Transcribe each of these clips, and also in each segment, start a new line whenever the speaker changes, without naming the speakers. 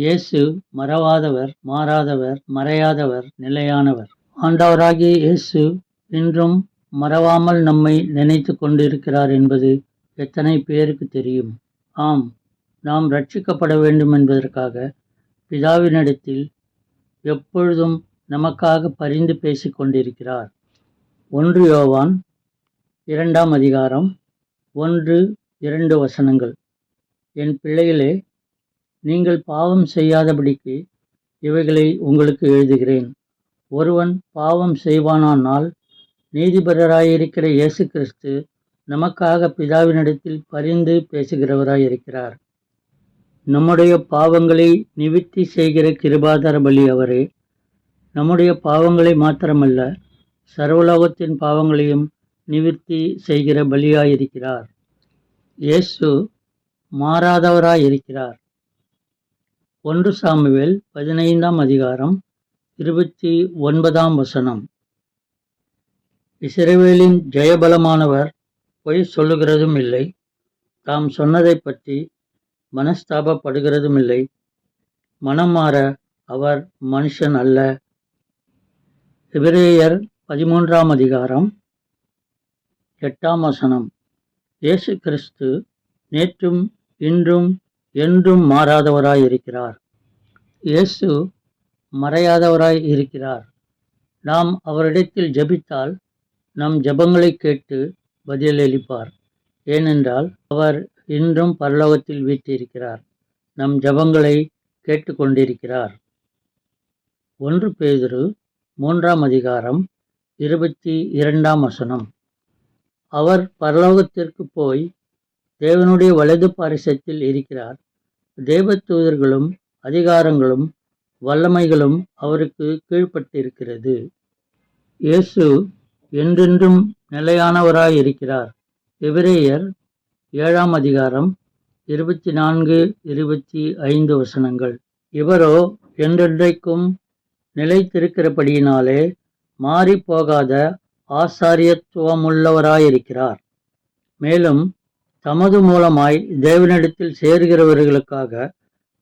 இயேசு மறவாதவர் மாறாதவர் மறையாதவர் நிலையானவர். ஆண்டவராகிய இயேசு இன்றும் மறவாமல் நம்மை நினைத்து கொண்டிருக்கிறார் என்பது எத்தனை பேருக்கு தெரியும்? ஆம் நாம் ரட்சிக்கப்பட வேண்டும் என்பதற்காக பிதாவினிடத்தில் எப்பொழுதும் நமக்காக பரிந்து பேசிக் கொண்டிருக்கிறார். ஒன்று யோவான் இரண்டாம் அதிகாரம் ஒன்று இரண்டு வசனங்கள். என் பிள்ளைகளே நீங்கள் பாவம் செய்யாதபடிக்கு இவைகளை உங்களுக்கு எழுதுகிறேன். ஒருவன் பாவம் செய்வானானால் நீதிபரராயிருக்கிற இயேசு கிறிஸ்து நமக்காக பிதாவினிடத்தில் பரிந்து பேசுகிறவராயிருக்கிறார். நம்முடைய பாவங்களை நிவிர்த்தி செய்கிற கிருபாதார பலி அவரே. நம்முடைய பாவங்களை மாத்திரமல்ல சர்வலோகத்தின் பாவங்களையும் நிவிற்த்தி செய்கிற பலியாயிருக்கிறார். இயேசு மாறாதவராயிருக்கிறார். ஒன்று சாமுவேல் பதினைந்தாம் அதிகாரம் இருபத்தி ஒன்பதாம் வசனம். இஸ்ரவேலின் ஜெயபலமானவர் பொய் சொல்லுகிறதும் இல்லை. தாம் சொன்னதை பற்றி மனஸ்தாபப்படுகிறதும் இல்லை மனம் மாற அவர் மனுஷன் அல்ல. எபிரேயர் பதிமூன்றாம் அதிகாரம் எட்டாம் வசனம். இயேசு கிறிஸ்து நேற்றும் இன்றும் என்றும் மாறாதவராய் இருக்கிறார் இயேசு மறையாதவராய் இருக்கிறார். நாம் அவரிடத்தில் ஜெபித்தால் நம் ஜபங்களை கேட்டு பதிலளிப்பார். ஏனென்றால் அவர் இன்றும் பரலோகத்தில் வீற்றிருக்கிறார். நம் ஜெபங்களை கேட்டுக்கொண்டிருக்கிறார். ஒன்று பேதுரு மூன்றாம் அதிகாரம் இருபத்தி இரண்டாம் வசனம். அவர் பரலோகத்திற்கு போய் தேவனுடைய வலது பாரிசத்தில் இருக்கிறார். தேவத்தூதர்களும் அதிகாரங்களும் வல்லமைகளும் அவருக்கு கீழ்ப்பட்டிருக்கிறது. இயேசு என்றென்றும் நிலையானவராய் இருக்கிறார் எபிரேயர் ஏழாம் அதிகாரம் இருபத்தி நான்கு இருபத்தி ஐந்து வசனங்கள். இவரோ என்றென்றைக்கும் நிலைத்திருக்கிறபடியினாலே மாறிப்போகாத ஆசாரியத்துவமுள்ளவராயிருக்கிறார். மேலும் தமது மூலமாய் தேவனிடத்தில் சேர்கிறவர்களுக்காக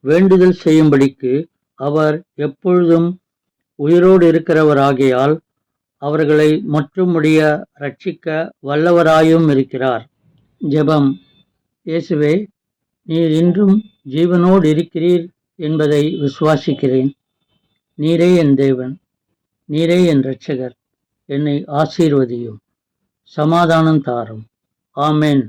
வேண்டுதல் செய்யும்படிக்கு அவர் எப்பொழுதும் உயிரோடு இருக்கிறவராகையால் அவர்களை முற்றுமுடிய ரட்சிக்க வல்லவராயும் இருக்கிறார். ஜெபம். இயேசுவே நீர் இன்றும் ஜீவனோடு இருக்கிறீர் என்பதை விசுவாசிக்கிறேன். நீரே என் தேவன் நீரே என் இரட்சகர் என்னை ஆசீர்வதியும். சமாதானம் தாரும். ஆமேன்.